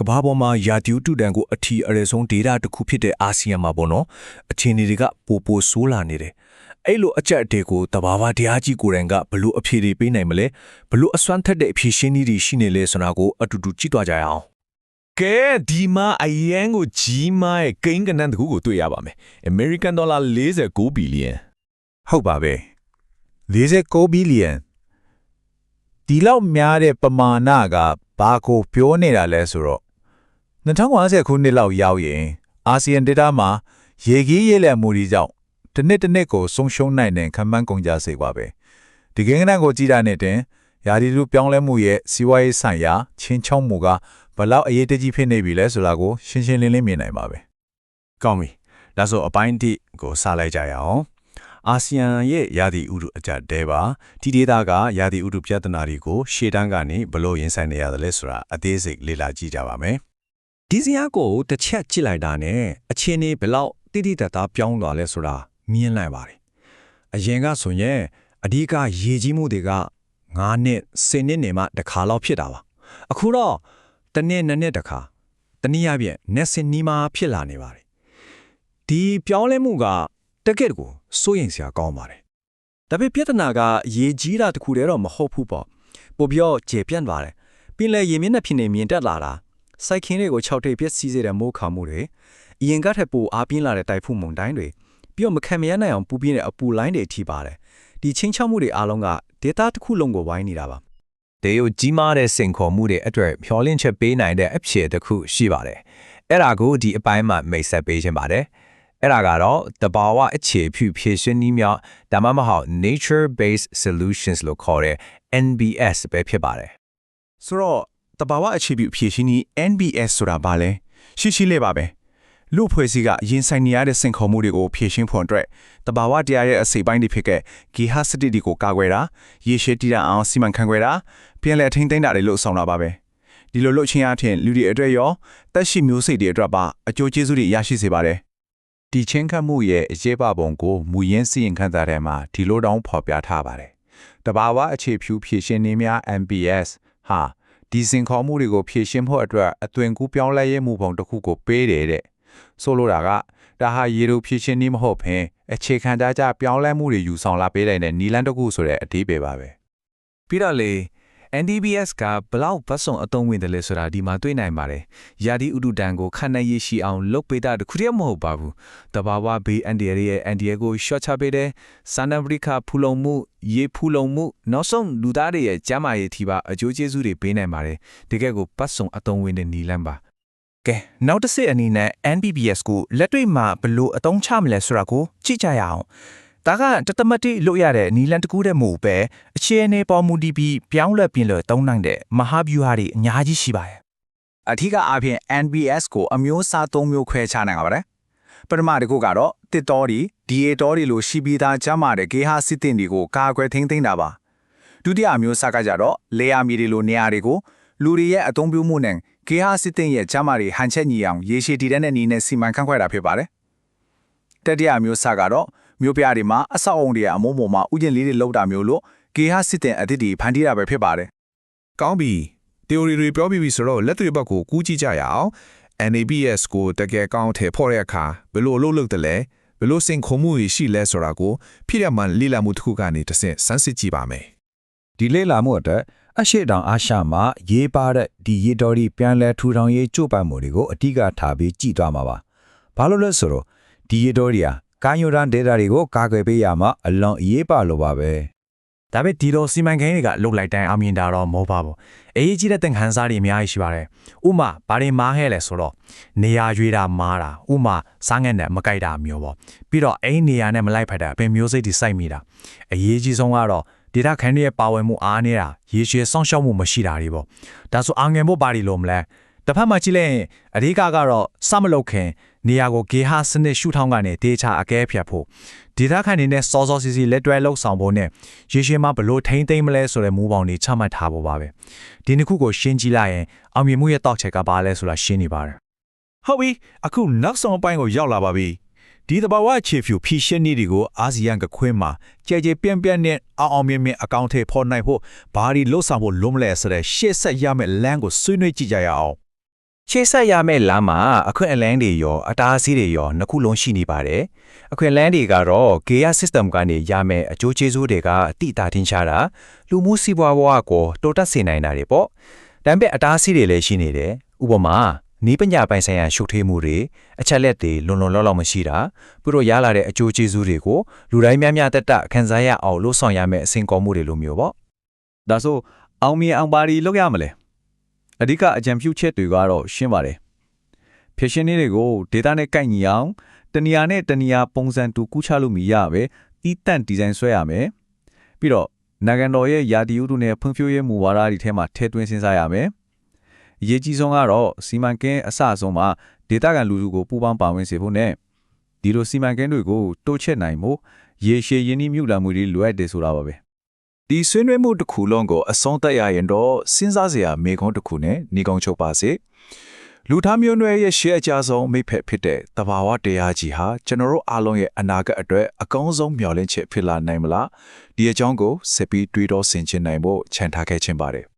ကမ္ဘာပေါ်မှာယာတီဥတုတန်ကိုအထီအရဲဆုံးဒေတာတစ်ခုဖြစ်တဲ့အာဆီယံမှာပေါ့နော်အခြေအနေတွေကပိုပိုဆိုးလာနေတယ်အဲ့လိုအကြက်အတေကိုတဘာဝတရားကြီးကိုယ်တိုင်ကဘလို့အဖြေတွေပေးနိုင်မလဲဘလို့အစွမ်းထက်တဲ့အဖြေရှင်းနည်းတွေရှိနေလဲဆိုတာကိုအတူတူကြည့်သွားကြရအောင်ကဲဒီမှာအယံကိုကြီးမားရဲ့ကိန်းကနန်းတစ်ခုကိုတွေ့ရပါမယ် American Dollar 49ဘီလီယံဟုတ်ပါပဲ49ဘီလီယံဒီလောက်များတဲ့ပမာဏကဘာကိုပြောနေတာလဲဆိုတော့ 2050ခုနှစ်လောက်ရောက်ရင်အာဆီယံဒေတာမှာရေကြီးရေလက်မှုတွေကြောင့်တစ်နှစ်တစ်နှစ်ကိုဆုံးရှုံးနိုင်တဲ့ခံမှန်းကုန်ကြစေပါပဲဒီကိန်းကနန်းကိုကြည့်တာနဲ့တင်ယာဒီလူပြောင်းလဲမှုရဲ့စီးပွားရေးဆိုင်ရာချင်းချောင်းမှုကဘလောက်အရေးတကြီးဖြစ်နေပြီလဲဆိုတာကိုရှင်းရှင်းလင်းလင်းမြင်နိုင်ပါပဲကောင်းပြီဒါဆိုအပိုင်းတိကိုစလိုက်ကြရအောင်အာဆီယံရဲ့ယာတီဥတုအကြက်တဲပါဒီဒေတာကယာတီဥတုပြဿနာတွေကိုရှေ့တန်းကနေဘလို့ရင်ဆိုင်နေရတယ်လဲဆိုတာအသေးစိတ်လေ့လာကြည့်ကြပါမယ် ဒီစရာကိုတစ်ချက်ကြည့်လိုက်တာနဲ့အချင်းနေဘလောက်တိတိတတ်တာပြောင်းသွားလဲဆိုတာမြင်နိုင်ပါတယ်အရင်ကဆိုရင်အဓိကရေကြီးမှုတွေက9နှစ်10နှစ်နေမှတစ်ခါလောက်ဖြစ်တာပါအခုတော့တစ်နှစ်နှစ်နှစ်တစ်ခါတနည်းအားဖြင့်နှစ်စင်နီးမှဖြစ်လာနေပါတယ်ဒီပြောင်းလဲမှုကတကယ့်ကိုစိုးရိမ်စရာကောင်းပါတယ်ဒါပေမဲ့ပြဿနာကရေကြီးတာတခုတည်းတော့မဟုတ်ဘူးပေါ့ပိုပြီးတော့ကျေပြန့်သွားတယ်ပင်လယ်ရေမျက်နှာဖြစ်နေမြင်တက်လာတာ စိုက်ခင်းတွေကိုခြောက်ထိပ်ပြည့်စည်စေတဲ့မိုးခေါင်မှုတွေအရင်ကထက်ပိုအားပြင်းလာတဲ့တိုက်ဖုမုန်တိုင်းတွေပြီးတော့မခံမရနိုင်အောင်ပူပြင်းတဲ့အပူလိုင်းတွေထိပါတယ်ဒီချင်းချောက်မှုတွေအားလုံးကဒေတာတစ်ခုလုံးကိုဝိုင်းနေတာပါတေယိုကြီးမားတဲ့စိန်ခေါ်မှုတွေအတွက်မျှော်လင့်ချက်ပေးနိုင်တဲ့အဖြစ်တစ်ခုရှိပါတယ်။အဲ့ဒါကိုဒီအပိုင်းမှာမိတ်ဆက်ပေးခြင်းပါတယ်။အဲ့ဒါကတော့တဘာဝအခြေပြုဖြည့်ရှင်နည်းများဒါမှမဟုတ် nature based solutions လို့ခေါ်တဲ့ NBS ပဲဖြစ်ပါတယ်ဆိုတော့ တဘာဝအခြေပြုအဖြေရှင်းနည်း NBS ဆိုတာဘာလဲရှိရှိလေးပါပဲလူဖွဲ့စည်းကရင်ဆိုင်နေရတဲ့စင်ခေါ်မှုတွေကိုဖြေရှင်းဖို့အတွက်တဘာဝတရားရဲ့အစိပ်ပိုင်းတွေဖြစ်တဲ့ဂီဟာစတိတွေကိုကာကွယ်တာရေရှည်တည်တံ့အောင်စီမံခန့်ခွဲတာပြန်လည်ထိန်းသိမ်းတာတွေလို့ဆောင်တာပါပဲဒီလိုလုပ်ချင်းအပြင်လူတွေအတွက်ရောတက်ရှိမျိုးစိတ်တွေအတွက်ပါအကျိုးကျေးဇူးတွေရရှိစေပါတယ်ဒီချင်းခတ်မှုရဲ့အရေးပါပုံကိုမူရင်းစီရင်ခန့်တာထဲမှာဒီလိုတောင်းဖော်ပြထားပါတယ်။တဘာဝအခြေဖြူဖြည့်ရှင်နည်းများ MBS ဟာ ဒီစင်ခေါ်မှုတွေကိုဖြည့်ရှင်းဖို့အတွက်အသွင်ကူးပြောင်းလဲရေးမှုပုံတစ်ခုကိုပေးတယ်တဲ့။ဆိုလိုတာကဒါဟာရေတို့ဖြည့်ရှင်းနည်းမဟုတ်ဘဲအခြေခံကြကြပြောင်းလဲမှုတွေယူဆောင်လာပေးတဲ့နီလန်တစ်ခုဆိုတဲ့အဓိပ္ပာယ်ပါပဲ။ပြီးတော့လေ NDBS ကဘလောက်ဘတ်စုံအသုံးဝင်တယ်လဲဆိုတာဒီမှာတွေ့နိုင်ပါတယ်။ယာဒီဥဒုတန်ကိုခန့်နိုင်ရရှိအောင်လုပ်ပေးတာတခုတည်းမဟုတ်ပါဘူး။တဘာဝဘေးအန်ဒီရဲ့အန်ဒီကို short ချပေးတယ်။စန္ဒပရိခဖူလုံမှုရေဖူလုံမှုနောက်ဆုံးလူသားတွေရဲ့ကျန်းမာရေးထိပါအကျိုးကျေးဇူးတွေပေးနိုင်ပါတယ်။တကယ်ကိုဘတ်စုံအသုံးဝင်တဲ့နီလန်းပါကဲနောက်တစ်ဆင့်အနေနဲ့ NBBS ကိုလက်တွေ့မှာဘယ်လို့အသုံးချမလဲဆိုတာကိုကြည့်ကြရအောင် ဒါကတသမတိလို့ရတဲ့နီလန်တကူတဲ့မို့ပဲအခြေအနေပေါ်မူတည်ပြီးပြောင်းလဲပြင်လို့သုံးနိုင်တဲ့မဟာဗျူဟာတွေအများကြီးရှိပါတယ်အထူးအားဖြင့် NBS ကိုအမျိုးအစား၃မျိုးခွဲခြားနိုင်ပါတယ်ပထမတစ်ခုကတော့တစ်တော်ဒီ DA တော်ဒီလိုရှိပြီးသားကျမ်းမာတဲ့ဂေဟာစစ်တင်တွေကိုကာကွယ်ထိန်းသိမ်းတာပါဒုတိယအမျိုးအစားကကြတော့လေယာမီဒီလိုနေရာတွေကိုလူတွေရဲ့အသုံးပြုမှုနဲ့ဂေဟာစစ်တင်ရဲ့ကျမ်းမာတွေဟန်ချက်ညီအောင်ရေရှည်တည်တဲ့နေနဲ့စီမံခန့်ခွဲတာဖြစ်ပါတယ်တတိယအမျိုးအစားကတော့ မြို့ပြတွေမှာအဆောက်အုံတွေရဲ့အမိုးပေါ်မှာဥယျာဉ်လေးတွေလောက်တာမျိုးလို့ဂေဟာစစ်တင်အသစ်တွေဖန်တီးတာပဲဖြစ်ပါတယ်ကောင်းပြီ theory တွေပြောပြီးပြီဆိုတော့လက်တွေ့ဘက်ကိုကူးကြည့်ကြရအောင် NABS ကိုတကယ်ကောင်းထည့်ဖို့တဲ့အခါဘယ်လိုအလုပ်လုပ်တယ်လဲဘယ်လိုစင်ခုံမှုတွေရှိလဲဆိုတာကိုဖြစ်ရမှန်လေ့လာမှုတစ်ခုကနေတစ်ဆင့်စမ်းစစ်ကြည့်ပါမယ်ဒီလေ့လာမှုအတွက်အရှိတောင်အာရှမှာရေးပါတဲ့ဒီရေတော်ဒီပြန်လဲထူထောင်ရေးကြိုးပမ်းမှုတွေကိုအဓိကထားပြီးကြည်သွားမှာပါ။ဘာလို့လဲဆိုတော့ဒီရေတော်ဒီဟာ ကာယိုဒန်ဒေတာတွေကိုကာကွယ်ပေးရမှာအလွန်အရေးပါလို့ပါပဲ။ဒါပေမဲ့ဒီလိုစီမံကိန်းတွေကလုတ်လိုက်တိုင်းအောင်မြင်တာတော့မဟုတ်ပါဘူး။အရေးကြီးတဲ့သင်ခန်းစာတွေအများကြီးရှိပါတယ်။ဥမာဘာတွေမားခဲ့လဲဆိုတော့နေရာရွေးတာမားတာဥမာစားငတ်နဲ့မကြိုက်တာမျိုးပေါ့။ပြီးတော့အိမ်နေရာနဲ့မလိုက်ဖက်တာအပင်မျိုးစိတ်တွေစိုက်မိတာ။အရေးကြီးဆုံးကတော့ဒေတာခန်းရဲ့ပါဝင်မှုအားနေတာရေရှည်စောင့်ရှောက်မှုမရှိတာတွေပေါ့။ဒါဆိုအာငယ်ဖို့ပါရီလို့မလဲ။တစ်ဖက်မှာကြည့်လိုက်ရင်အဓိကကတော့စမလုတ်ခင် နေရာကိုဂေဟာစနစ်ရှုထောင်းကနေဒေချာအကဲဖြတ်ဖို့ဒေတာခန်နေနဲ့စောစောစီစီလက်တွဲလှုပ်ဆောင်ဖို့နဲ့ရေရှည်မှာဘလို့ထိမ့်သိမ့်မလဲဆိုတဲ့မူပေါင်းတွေချမှတ်ထားဖို့ပါပဲဒီနှစ်ခုကိုရှင်းကြည့်လိုက်ရင်အောင်မြင်မှုရဲ့တောက်ချက်ကဘာလဲဆိုတာရှင်းနေပါတယ်ဟုတ်ပြီအခုနောက်ဆုံးအပိုင်းကိုရောက်လာပါပြီဒီတဘာဝအခြေဖြူဖြည့်ရှင်းနည်းတွေကိုအာဆီယံကခွင်းမှာကြဲကြဲပြန့်ပြန့်နဲ့အောင်အောင်မြင်မြင်အကောင့်ထဲပေါ်နိုင်ဖို့ဘာဒီလှုပ်ဆောင်ဖို့လုံးမလဲဆိုတဲ့ရှေ့ဆက်ရမယ့်လမ်းကိုဆွေးနွေးကြည့်ကြရအောင် ရှေ့ဆက်ရမယ့်လမ်းမှာအခွင့်အလမ်းတွေရောအတားအဆီးတွေရောနှစ်ခုလုံးရှိနေပါတယ်။အခွင့်အလမ်းတွေကတော့ GEA system ကနေရမယ့်အကျိုးကျေးဇူးတွေကအတိအတာထင်ရှားတာလူမှုစီးပွားဘဝကိုတိုးတက်စေနိုင်တာတွေပေါ့။ဒါပေမဲ့အတားအဆီးတွေလည်းရှိနေတယ်။ဥပမာနီးပညာပိုင်ဆိုင်ရာရှုပ်ထွေးမှုတွေအချက်လက်တွေလွန်လွန်လောက်လောက်မရှိတာသူတို့ရလာတဲ့အကျိုးကျေးဇူးတွေကိုလူတိုင်းများများတက်တက်ခံစားရအောင်လှုပ်ဆောင်ရမယ့်အဆင့်ကော်မှုတွေလိုမျိုးပေါ့ဒါဆိုအောင်မြင်အောင်ပါရီလုပ်ရမလဲ အဓိကအကြံပြုချက်တွေကတော့ရှင်းပါတယ်ဖြစ်ရှင်လေးတွေကို data နဲ့ကိုက်ညီအောင်တနေရာနဲ့တနေရာပုံစံတူကူးချလို့မရပဲတီးတန့်ဒီဇိုင်းဆွဲရမယ်ပြီးတော့နိုင်ငံတော်ရဲ့ယာတီဥတုနဲ့ဖွံ့ဖြိုးရေးမူဝါဒတွေထဲမှာထည့်သွင်းစဉ်းစားရမယ်အရေးကြီးဆုံးကတော့စီမံကိန်းအစအဆုံးမှာ data ကန်လူစုကိုပူးပေါင်းပါဝင်စေဖို့နဲ့ဒီလိုစီမံကိန်းတွေကိုတိုးချဲ့နိုင်မှုရေရှည်ရင်းနှီးမြှုပ်နှံမှုတွေလိုအပ်တယ်ဆိုတာပါပဲ ဒီဆွေးနွေးမှုတစ်ခုလုံးကိုအဆုံးသတ်ရရင်တော့စဉ်းစားစရာမေခွန်းတစ်ခုနဲ့ညီကုန်းချုပ်ပါစေလူသားမျိုးနွယ်ရဲ့ရှေ့အကြဆုံးမိဖက်ဖြစ်တဲ့တဘာဝတရားကြီးဟာကျွန်တော်တို့အားလုံးရဲ့အနာဂတ်အတွက်အကောင်းဆုံးမျှော်လင့်ချက်ဖြစ်လာနိုင်မလားဒီအကြောင်းကိုဆက်ပြီးတွေးတောဆင်ခြင်နိုင်ဖို့ခြံထားခဲ့ခြင်းပါတယ်